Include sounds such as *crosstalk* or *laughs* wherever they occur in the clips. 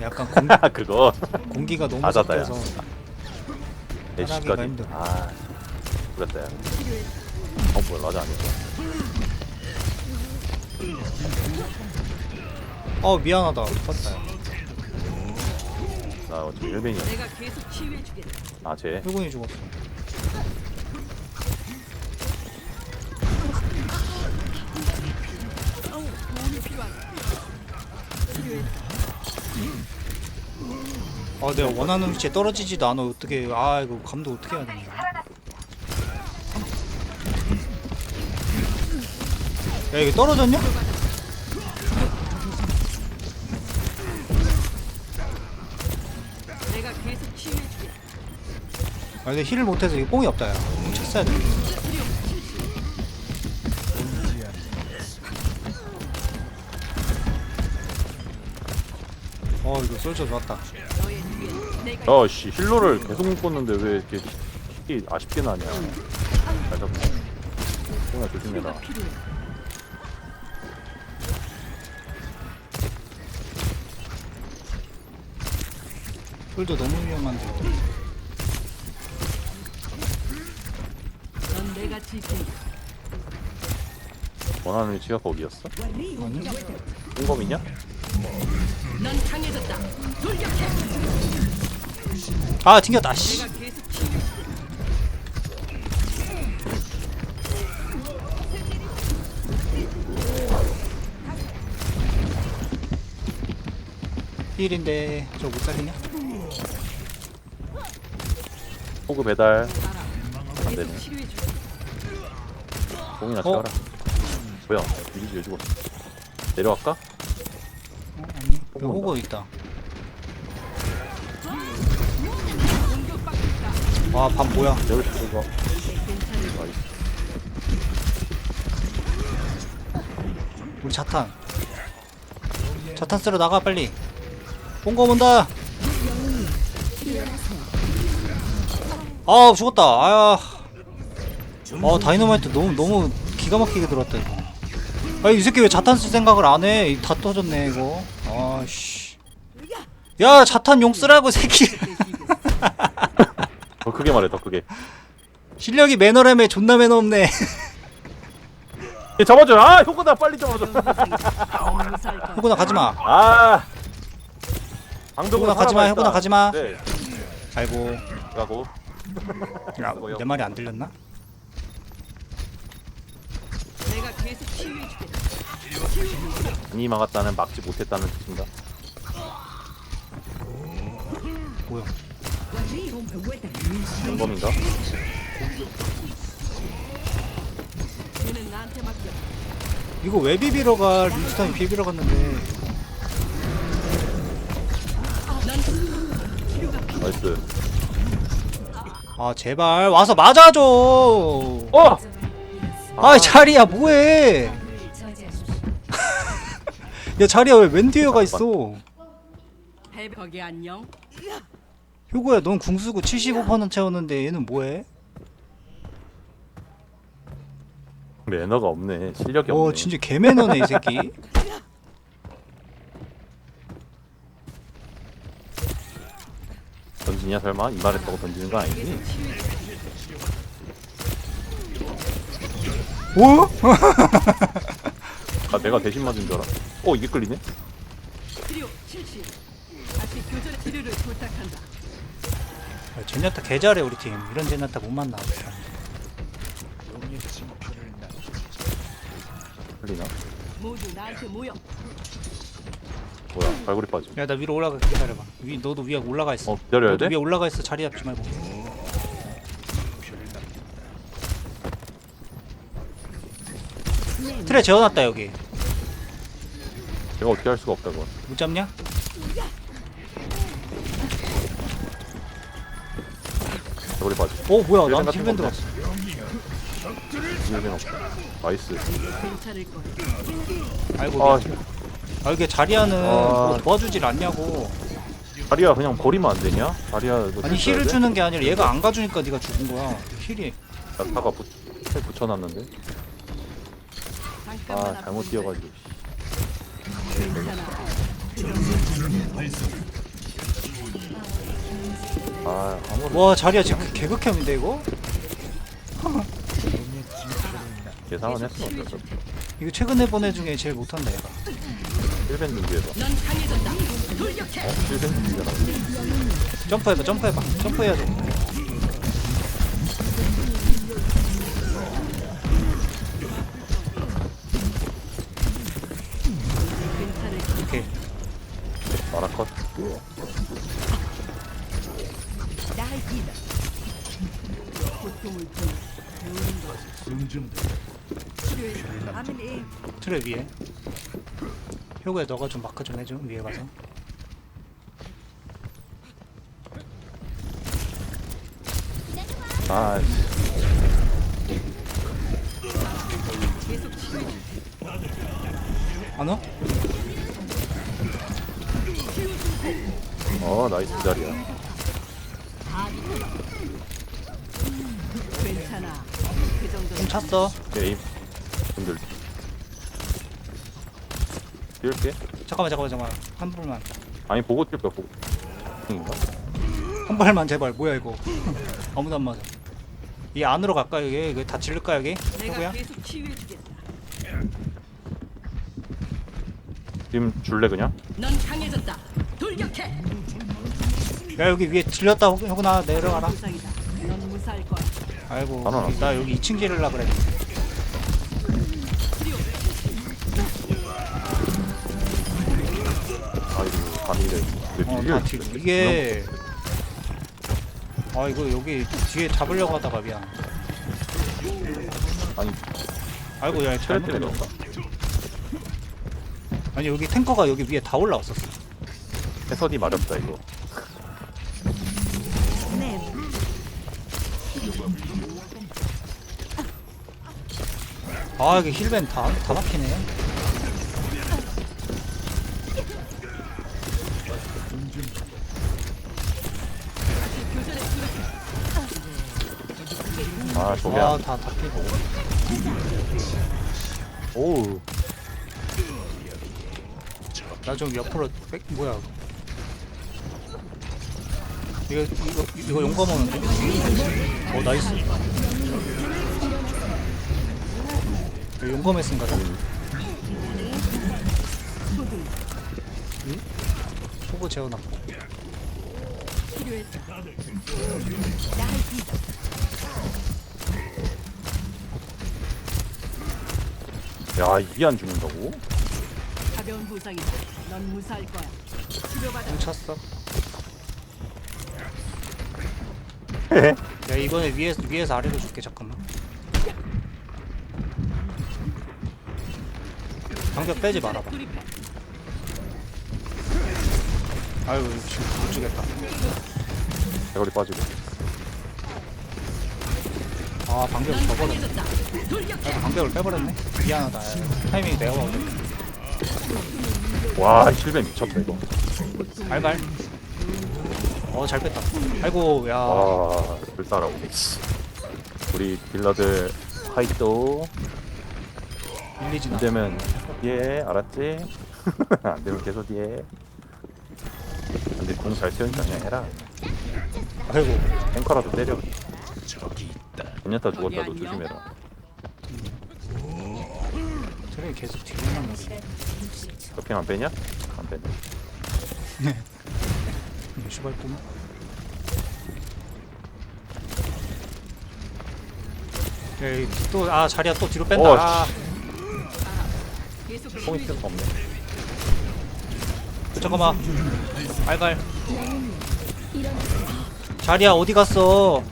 약간 공, 아 *laughs* 그거. 공기가 너무. 섞여서 애쉬까지. 힘들어. 아 그랬다 야. 어 뭐야 라자 아니었어? 어 미안하다. 컸다 나 어차피 1벤이야. 내가 계속 치유해주겠다. 아쟤? 일본이 죽었어. 어우, 도움이 필요하다. 아 내가 원하는 위치에 떨어지지도 않아. 어떻게 아 이거 감독 어떻게 해야 되냐 야 이게 떨어졌냐? 아 근데 힐을 못해서 이거 뽕이 없다 야. 쳤어야 돼. 어 이거 솔저 좋았다 야씨 힐러를 계속 묶었는데 왜 이렇게 힐이 아쉽게 나냐 잘 잡네 형아 조심해라. 솔저 너무 위험한데 넌 내가 질 테니까. 원하는 위치가 거기였어? 아니? 홍검이냐? 넌 강해졌다. 돌격해. 아 튕겼다 씨. 힐인데 저못 살리냐? 호그 배달 계속 되네. 공이나 어? 채워라 뭐야 미리지 왜 죽었어 내려갈까? 어, 아니 여기. 호구 있다 와밥 뭐야? 여기 죽어 괜찮을 거야. 우리 자탄. 자탄 쓰러 나가 빨리. 본거 온다. 아 죽었다. 아야. 아 다이너마이트 너무 너무 기가 막히게 들어왔다 이거. 아이 새끼 왜 자탄 쓸 생각을 안 해? 다 터졌네 이거. 아씨. 야 자탄 용 쓰라고 새끼 *laughs* 더 크게 말해 더 크게 실력이 매너라며 존나 매너 없네 얘 잡아줘 아 효과다 빨리 잡아줘 *laughs* 거야. 효구나 가지 마 아 방벽으로 효구나 가지마 살아봐, 효구나 일단. 가지 마 네 아이고 가고 야, 뭐요? 내 말이 안 들렸나? 내가 계속 치유해주겠다. 괜히 막았다는 막지 못했다는 뜻인가? 뭐야 맡겨. 이거 왜 비비러 가? 린스턴이 비비러 갔는데 나이스 아 제발 와서 맞아줘 어! 아 자리야 뭐해 *laughs* 야 자리야 왜맨 뒤에 가 있어 거기 안녕. 효구야 넌 궁수고 75% 채웠는데 얘는 뭐해? 매너가 없네 실력이 없네 어 진짜 개매너네 이 새끼 *laughs* 던지냐 설마? 이 말했다고 던지는 거 아니지? 뭐? 아 내가 대신 맞은 줄 알아 어 이게 끌리네? 야, 제냐타 개 잘해 우리 팀. 이런 제냐타 못 만나. 끌리나? 모두 나한테 모여. 뭐야 발골이 빠져 야 나 위로 올라가 기다려봐. 위 너도 위에 올라가 있어. 어 기다려야 돼? 위에 올라가 있어. 자리 잡지 말고. 트레 재워놨다 여기. 제가 어떻게 할 수가 없다 그건. 못 잡냐? 발골이 빠져 어 뭐야 같은 힐밴드 거 갔어 힐벤 없다 나이스 괜찮을 거야. 아이고 아. 아 이게 자리아는 아. 뭐 도와주질 않냐고 다리야 그냥 버리면 안 되냐? 다리야 이거 아니 좀 힐을? 주는 게 아니라 얘가 안 가주니까 네가 죽은 거야 힐이 야타가 붙, 해 붙여놨는데 잠깐만 아 잘못 뛰어가지고. 괜찮아. 아 아무리 와 자리야 지금 개극혐인데 이거? *laughs* 예상은 했어 어쩔 수 없어. 이거 최근에 보내 중에 제일 못한다 얘가. 1벤 준비해봐. 돌격해. 1벤 준비해라. 점프해봐 점프해봐. 점프해야죠 괜찮을 오케이. 마라컷 고통을 좀 틀에 위에. 효구야 너가 좀 마크 좀 해줘 위에 가서. 아안 와? 어 나이스 자리야 좀 찼어 게임 분들. 뛸게? 잠깐만 잠깐만 잠깐만. 한 발만. 아니 보고 뛸까 보고. 인가? 한 발만 제발. 뭐야 이거? *laughs* 아무도 안 맞아. 이 안으로 갈까 여기 이거 다 질를까 여기? 내가 효구야? 계속 치유해주겠다. 지금 줄래 그냥? 넌 강해졌다. 돌격해. 야 여기 위에 질렸다 효- 효구나 내려가라 부상이다. 넌 무사할 거야. 아이고 바나나. 나 여기 2층 지르려 그래 아이고 왜 어, 빌려 다 뒤, 이게 아 이거 여기 뒤에 잡으려고 하다가 미안 아니 아이고 야 체력 잘못 때문에 들렸다 그런가? 아니 여기 탱커가 여기 위에 다 올라왔었어 해설이 마렵다 이거 아 이게 힐벤 다, 다 막히네. 아 저게 안 아다 다 피고. 오우. 나 좀 옆으로 백 뭐야 이거 이거 이거 용감 오는데? 어 나이스 이거 용감했은가 봐 초보 재워놨고. 야 이게 안 죽는다고? 가벼운 부상이다. 넌 무사할 거야. 치료받아. 공 찼어 야 이번에 위에서 위에서 아래로 줄게 잠깐만. 방벽 빼지 말아봐. 돌입해. 아유 지금 못 주겠다. 대가리 빠지고. 아 방벽 넌 저버렸네. 아, 방벽을 빼버렸네. 미안하다. 타이밍이 내가 와가지고 와 힐벤 미쳤다 이거. 알갈 어 잘 뺐다. 아이고 야. 와 불사라고. 우리 딜러들 화이트. 밀리진 안 되면 예 알았지? *laughs* 안 되면 계속 예 근데 공잘 채우니까 그냥 해라. 아이고. 탱커라도 때려. 괜찮다. 죽었다 너? 조심해라. 트레이 계속 뒤로만 노리네 쇼핑 안 빼냐? 안 빼네 *laughs* 음, 슈발꿈 또아 자리야 또 뒤로 뺀다. 어, 아, 치유해줘. 필요가 없네. 잠깐만. 알갈. 자리야 어디 갔어?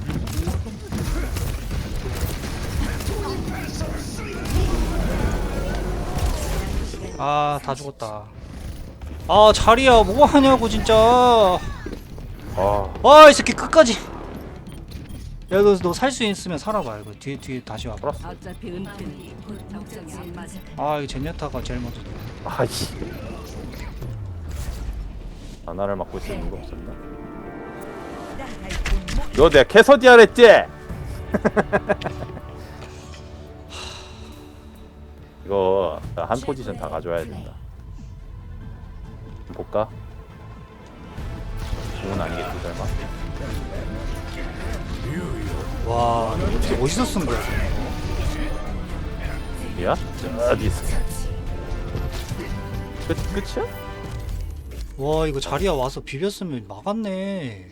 아 다 죽었다. 아 자리야 뭐 하냐고 진짜 아 아 이 새끼 끝까지 야 너 너 살 수 있으면 살아봐 이거 뒤에 뒤에 다시 와봐 알았어 어차피 은퇴는 적성에 안 맞아. 아 이거 제냐타가 제일 먼저 아이씨 하나를 맞고 있을 이유가 없었나? 너 내가 캐서디아 랬지? *laughs* 이거 나한 포지션 다 가져와야 된다 볼까? 좋은 아니겠지 설마? 와 이거 어떻게 어디서 쓴 거야 야? 어디 있어? 끝 끝이야? 와 이거 자리야 와서 비볐으면 막았네